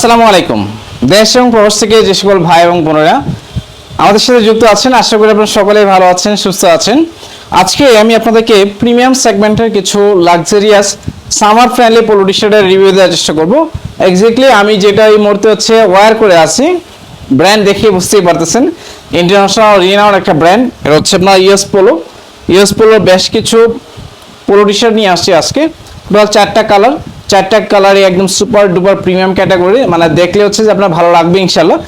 আসসালামু আলাইকুম। দেশ এবং প্রবাস থেকে যে সকল ভাই এবং বোনেরা আমাদের সাথে যুক্ত আছেন, আশা করি আপনারা সকলেই ভালো আছেন, সুস্থ আছেন। আজকে আমি আপনাদেরকে প্রিমিয়াম সেগমেন্টের কিছু luxurious summer friendly polo T review দেওয়ার চেষ্টা করব। এক্স্যাক্টলি আমি যেটা এই মুহূর্তে হচ্ছে ওয়্যার করে আছি ব্র্যান্ড দেখে বুঝতেই পারতেছেন। ইন্টারন্যাশনাল রিনাউন্ড একটা ব্র্যান্ড এটা হচ্ছে আপনার ইউএস পোলো ইউএস পোলোর বেশ কিছু পোলো নিয়ে আসছি আজকে। টোটাল চারটা কালার চারটা কালারই একদম সুপার ডুপার প্রিমিয়াম ক্যাটাগরি মানে দেখলে হচ্ছে যে আপনার ভালো লাগবে ইনশাল্লাহ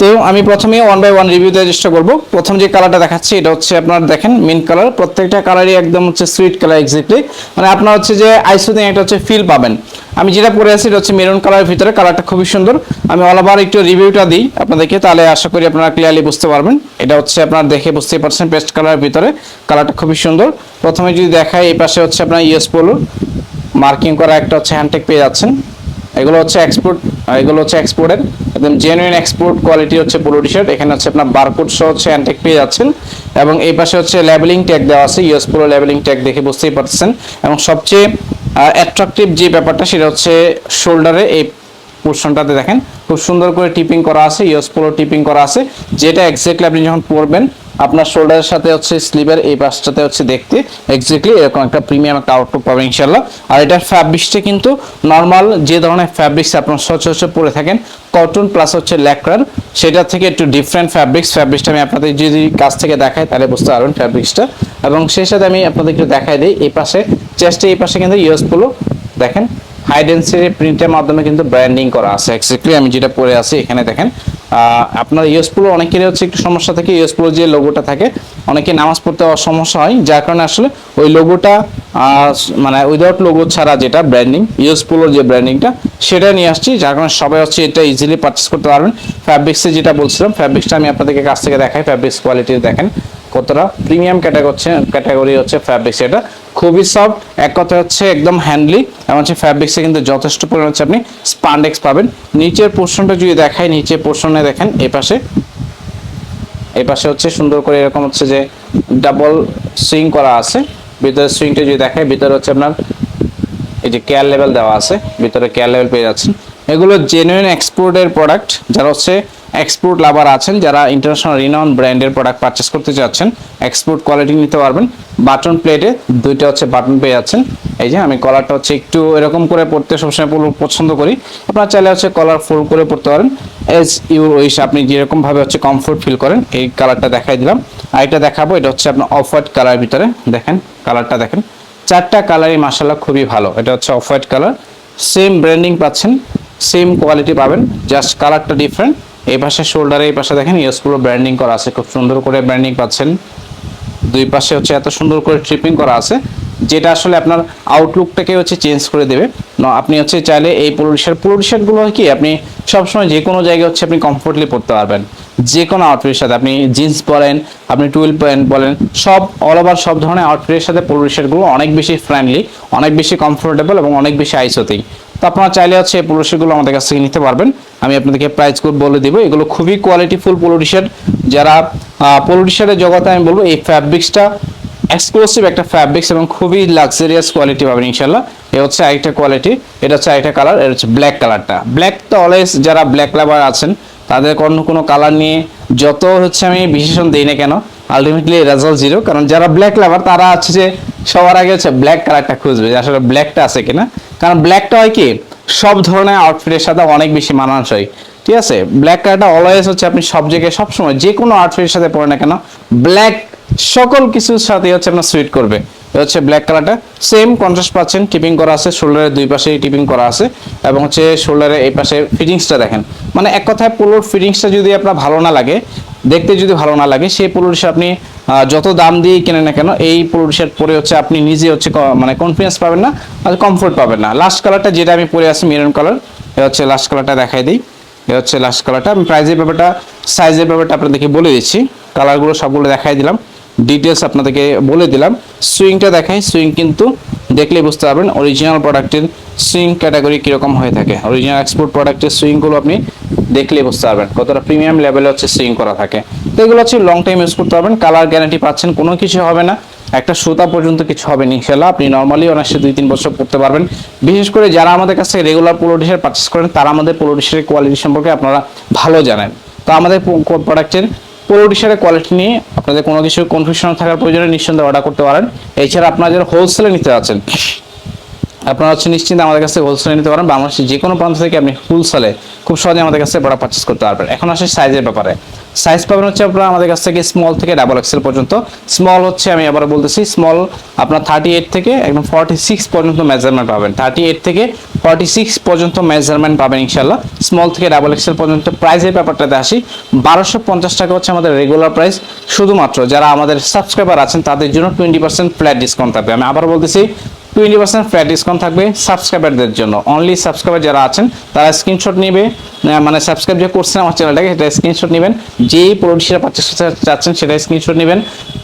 তো আমি প্রথমে ওয়ান বাই ওয়ান রিভিউ দেওয়ার চেষ্টা করব। প্রথম যে কালারটা দেখাচ্ছি, এটা হচ্ছে আপনার দেখেন মেন কালার প্রত্যেকটা কালারই একদম হচ্ছে সুইট কালার এক্স্যাক্টলি মানে আপনার হচ্ছে যে আইসোদিন একটা হচ্ছে ফিল পাবেন। আমি যেটা পরে আছি, এটা হচ্ছে মেরুন কালারের ভিতরে কালারটা খুবই সুন্দর। আমি অল ওভার একটু রিভিউটা দিই আপনাদেরকে, তাহলে আশা করি আপনারা ক্লিয়ারলি বুঝতে পারবেন। এটা হচ্ছে আপনার দেখে বুঝতেই পারছেন পেস্ট কালারের ভিতরে। কালারটা খুবই সুন্দর। প্রথমে যদি দেখায় এই পাশে হচ্ছে আপনার ইয়েস পোলো মার্কিং করা একটা হচ্ছে হ্যান্ডটেক পেয়ে যাচ্ছেন। এগুলো হচ্ছে এক্সপোর্ট এগুলো হচ্ছে এক্সপোর্টের একদম জেনুইন এক্সপোর্ট কোয়ালিটি হচ্ছে পোলো টি শার্ট এখানে হচ্ছে আপনার বারকোড সহ হচ্ছে হ্যান্ডটেক পেয়ে যাচ্ছেন। এবং এই পাশে হচ্ছে লেবেলিং ট্যাগ দেওয়া আছে ইউএস পুরো লেবেলিং ট্যাগ দেখে বুঝতেই পারছেন এবং সবচেয়ে অ্যাট্রাকটিভ যে ব্যাপারটা, সেটা হচ্ছে শোল্ডারে এই পোর্শনটাতে দেখেন, খুব সুন্দর করে টিপিং করা আছে ইউএস পোলো টিপিং করা আছে, যেটা এক্স্যাক্টলি আপনি যখন পরবেন, আপনার শোল্ডারের সাথে হচ্ছে স্লিভের এই পাশটাতে হচ্ছে দেখতে এক্স্যাক্টলি এরকম একটা প্রিমিয়াম একটা আউটলুক পাবেন ইনশাল্লাহ আর এটার ফ্যাব্রিক্সটা কিন্তু নর্মাল যে ধরনের ফ্যাব্রিক্স আপনার সচরাচর পরে থাকেন কটন প্লাস হচ্ছে ল্যাকরার সেটা থেকে একটু ডিফারেন্ট ফ্যাব্রিক্স ফ্যাব্রিক্সটা আমি আপনাদের যদি কাছ থেকে দেখাই, তাহলে বুঝতে পারবেন ফ্যাব্রিক্সটা এবং সেই সাথে আমি আপনাদের একটু দেখাই দিই, এই পাশে চেস্টে এই পাশে কিন্তু ইউএস পোলো, দেখেন হাই ডেন্সিটি প্রিন্টের মাধ্যমে কিন্তু ব্র্যান্ডিং করা আছে। এক্স্যাক্টলি আমি যেটা পরে আছি এখানে দেখেন। আপনার ইউএস প্রো অনেকেরই হচ্ছে একটু সমস্যা থাকে। ইউএস প্রো যে লোগোটা থাকে, অনেকে নামাজ পড়তে সমস্যা হয়। যার কারণে আসলে ওই লোগোটা মানে উইদাউট লোগো ছাড়া যেটা ব্র্যান্ডিং ইউএস প্রোর যে ব্র্যান্ডিংটা সেটা নিয়ে আসছি। যার কারণে সবাই হচ্ছে এটা ইজিলি পারচেস করতে পারবেন। ফ্যাব্রিক্সে যেটা বলছিলাম ফ্যাব্রিক্সটা আমি আপনাদেরকে কাছ থেকে দেখাই। ফ্যাব্রিক্স কোয়ালিটি দেখেন। কতটা প্রিমিয়াম ক্যাটাগরি ক্যাটাগরি হচ্ছে ফ্যাব্রিক্স এটা খুবই সফট এক কথা হচ্ছে একদম হ্যান্ডলি এবং হচ্ছে ফ্যাব্রিক্সে কিন্তু যথেষ্ট পরিমাণ হচ্ছে আপনি স্পান্ডেক্স পাবেন। নিচের পোর্শনটা যদি দেখাই, নিচের পোর্শনে দেখেন এই পাশে এই পাশে হচ্ছে সুন্দর করে এরকম হচ্ছে যে ডাবল সুইং করা আছে। ভিতরে সুইংটা যদি দেখায় ভিতরে হচ্ছে আপনার এই যে কেয়ার লেভেল দেওয়া আছে, ভিতরে কেয়ার লেভেল পেয়ে যাচ্ছেন। এগুলো জেনুইন এক্সপোর্টের প্রোডাক্ট যারা হচ্ছে এক্সপোর্ট লাভার আছেন যারা ইন্টারন্যাশনাল রিনাউন ব্র্যান্ডের প্রোডাক্ট পারচেস করতে চাচ্ছেন এক্সপোর্ট কোয়ালিটি নিতে পারবেন। বাটন প্লেটে দুইটা হচ্ছে বাটন পেয়ে যাচ্ছেন। এই যে আমি কলারটা হচ্ছে একটু এরকম করে পড়তে সবসময় পছন্দ করি। আপনারা চাইলে হচ্ছে কলার ফুল করে পড়তে পারেন। এজ ইউর উইশ আপনি যেরকমভাবে হচ্ছে কমফোর্ট ফিল করেন, এই কালারটা দেখাই দিলাম। আর এটা দেখাবো, এটা হচ্ছে আপনার অফ হোয়াইট কালার ভিতরে। দেখেন কালারটা দেখেন। চারটা কালারই মাসাল্লাহ খুবই ভালো। এটা হচ্ছে off white colour same branding পাচ্ছেন সেম কোয়ালিটি পাবেন। জাস্ট কালারটা ডিফারেন্ট এই পাশে শোল্ডারে এই পাশে দেখেন ইয়েস পুরো ব্র্যান্ডিং করা আছে, খুব সুন্দর করে ব্র্যান্ডিং পাচ্ছেন। দুই পাশে হচ্ছে এত সুন্দর করে ট্রিপিং করা আছে, যেটা আসলে আপনার আউটলুকটাকে হচ্ছে চেঞ্জ করে দেবে। আপনি হচ্ছে চাইলে এই পোলো শার্ট হয় কি, আপনি সবসময় যে কোনো জায়গায় হচ্ছে আপনি কমফোর্টলি পড়তে পারবেন। যে কোনো আউটফিটের সাথে, আপনি জিন্স পরেন, আপনি টুয়েলভ প্যান্ট বলেন, সব অল ওভার সব ধরনের আউটফিটের সাথে পোলো অনেক বেশি ফ্রেন্ডলি অনেক বেশি কমফোর্টেবল এবং অনেক বেশি আইসোতেই তো আপনারা চাইলে হচ্ছে এই পোলো শার্টগুলো আমাদের কাছ থেকে নিতে পারবেন। আমি আপনাদেরকে প্রাইস কোড বলে দিব। এগুলো খুবই কোয়ালিটিফুল পোলো টি যারা পোলো জগতে আমি বলব, এই ফ্যাব্রিক্সটা এক্সক্লুসিভ একটা ফ্যাব্রিক্স এবং খুবই লাক্সারিয়াস কোয়ালিটি পাবেন ইনশাল্লাহ এ হচ্ছে আরেকটা কোয়ালিটি এটা হচ্ছে আরেকটা কালার এটা হচ্ছে ব্ল্যাক কালারটা ব্ল্যাক তো অলওয়েজ যারা ব্ল্যাক লাভার আছেন, তাদের অন্য কোনো কালার নিয়ে যত হচ্ছে আমি বিশেষণ দিই না কেন আলটিমেটলি রেজাল্ট জিরো কারণ যারা ব্ল্যাক লাভার তারা হচ্ছে যে সবার আগে হচ্ছে ব্ল্যাক কালারটা খুঁজবে আসলে ব্ল্যাকটা আছে কিনা। কারণ ব্ল্যাকটা হয় কি, সব ধরনের আউটফিটের সাথে অনেক বেশি মানানসই। ঠিক আছে? ব্ল্যাক কালারটা অলওয়েজ হচ্ছে আপনি সব জায়গায় সবসময় যে কোনো আউটফিটের সাথে পরে না কেন ব্ল্যাক সকল কিছুর সাথে হচ্ছে আপনার সুইট করবে। হচ্ছে ব্ল্যাক কালারটা সেম কন্ট্রাস্ট পাচ্ছেন টিপিং করা আছে শোল্ডারের দুই পাশে টিপিং করা আছে এবং হচ্ছে শোল্ডারের এই পাশে ফিটিংসটা দেখেন। মানে এক কথায় পোলোর ফিটিংসটা যদি আপনার ভালো না লাগে দেখতে যদি ভালো না লাগে, সেই পোলো টি আপনি যত দাম দিয়ে কেনেন না কেন, এই পোলোর শার্ট পরে হচ্ছে আপনি নিজে হচ্ছে মানে কনফিডেন্স পাবেন না আর কমফোর্ট পাবেন না। লাস্ট কালারটা যেটা আমি পরে আছি মেরুন কালার এটা হচ্ছে লাস্ট কালারটা দেখাই দিই। এটা হচ্ছে লাস্ট কালারটা আমি প্রাইজের ব্যাপারটা সাইজের ব্যাপারটা আপনাদেরকে বলে দিচ্ছি। কালারগুলো সবগুলো দেখাই দিলাম। ডিটেলস আপনাদেরকে বলে দিলাম। সুইংটা দেখাই। সুইং কিন্তু দেখলেই বুঝতে পারবেন অরিজিনাল প্রোডাক্টের সুইং ক্যাটাগরি কীরকম হয়ে থাকে। অরিজিনাল এক্সপোর্ট প্রোডাক্টের সুইংগুলো আপনি দেখলেই বুঝতে পারবেন কতটা প্রিমিয়াম লেভেলে হচ্ছে সুইং করা থাকে। তো এগুলো হচ্ছে লং টাইম ইউজ করতে পারবেন। কালার গ্যারান্টি পাচ্ছেন, কোনো কিছু হবে না। একটা সুতা পর্যন্ত কিছু হবে না ইনশাল্লাহ আপনি নর্মালি অনায়াসে দুই তিন বছর পড়তে পারবেন। বিশেষ করে যারা আমাদের কাছ regular polo T shirt purchase করেন, তারা আমাদের পোলো শার্টের কোয়ালিটি সম্পর্কে আপনারা ভালো জানেন। তো আমাদের প্রোডাক্টের পোলো টি শার্টের কোয়ালিটি নিয়ে আপনাদের কোনো কিছু কনফিউশন থাকার প্রয়োজনে নিঃসন্দেহে অর্ডার করতে পারেন। এছাড়া আপনারা যারা হোলসেলে নিতে আছেন আপনারা হচ্ছে নিশ্চিন্তে আমাদের কাছে হোলসেলে নিতে পারেন। বাংলাদেশের যে কোনো প্রান্ত থেকে আপনি হোলসেলে খুব সহজে আমাদের কাছে প্রোডাক্ট পারচেস করতে পারবেন। এখন আসে সাইজের ব্যাপারে। সাইজ পাবেন হচ্ছে আপনারা আমাদের কাছ থেকে স্মল থেকে ডাবল এক্সেল পর্যন্ত। স্মল হচ্ছে আমি আবার বলতেছি স্মল আপনার থার্টি এইট থেকে একদম ফর্টি সিক্স পর্যন্ত মেজারমেন্ট পাবেন। থার্টি এইট থেকে ফর্টি সিক্স পর্যন্ত মেজারমেন্ট পাবেন ইনশাল্লাহ স্মল থেকে ডাবল এক্সেল পর্যন্ত প্রাইসের ব্যাপারটাতে আসি। বারোশো পঞ্চাশ টাকা হচ্ছে আমাদের রেগুলার প্রাইস শুধুমাত্র যারা আমাদের সাবস্ক্রাইবার আছেন, তাদের জন্য টোয়েন্টি পার্সেন্ট ফ্ল্যাট ডিসকাউন্ট থাকবে। আমি আবার বলতেছি টোয়েন্টি পার্সেন্ট ফ্ল্যাট ডিসকাউন্ট থাকবে সাবস্ক্রাইবারদের জন্য। অনলি সাবস্ক্রাইবার যারা আছেন, তারা স্ক্রিনশট নেবে। মানে সাবস্ক্রাইব যে করছেন আমার চ্যানেলটাকে, সেটা স্ক্রিনশট নেবেন। যেই প্রোডিউসার পারচেস করতে চাচ্ছেন, সেটা স্ক্রিনশট নেবেন।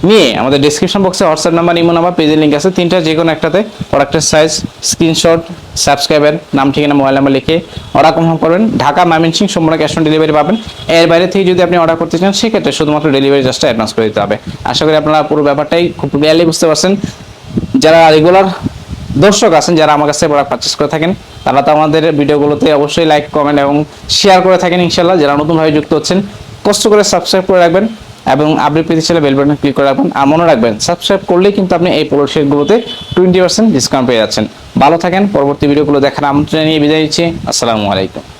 নিয়ে আমাদের ডিসক্রিপশন বক্সে হোয়াটসঅ্যাপ নাম্বার ইমো নাম্বার পেজের লিঙ্ক আছে। তিনটা যে কোনো একটাতে প্রোডাক্টের সাইজ স্ক্রিনশট সাবস্ক্রাইবার নাম, ঠিকানা মোবাইল নাম্বার লিখে অর্ডার কনফার্ম করবেন। ঢাকা ময়মনসিং সম্পূর্ণ ক্যাশ অন ডেলিভারি পাবেন। এর বাইরে থেকে যদি আপনি অর্ডার করতে চান, সেক্ষেত্রে শুধুমাত্র ডেলিভারি চার্জটা অ্যাডভান্স করে দিতে হবে। আশা করি আপনারা পুরো ব্যাপারটাই খুব ক্লিয়ারলি বুঝতে পারছেন। যারা রেগুলার দর্শক আছেন যারা আমার কাছে প্রোডাক্ট পারচেস করে থাকেন, তারা তো আমাদের ভিডিওগুলোতে অবশ্যই লাইক কমেন্ট এবং শেয়ার করে থাকেন ইনশাল্লাহ যারা নতুনভাবে যুক্ত হচ্ছেন, কষ্ট করে সাবস্ক্রাইব করে রাখবেন এবং আপনি পেতে চাইলে বেল বাটন ক্লিক করে রাখবেন আর মনে রাখবেন সাবস্ক্রাইব করলেই কিন্তু আপনি এই প্রোডাক্টগুলোতে টোয়েন্টি পার্সেন্ট ডিসকাউন্ট পেয়ে যাচ্ছেন। ভালো থাকেন, পরবর্তী ভিডিওগুলো দেখার আমন্ত্রণ নিয়ে বিদায় নিচ্ছি। আসসালামু আলাইকুম।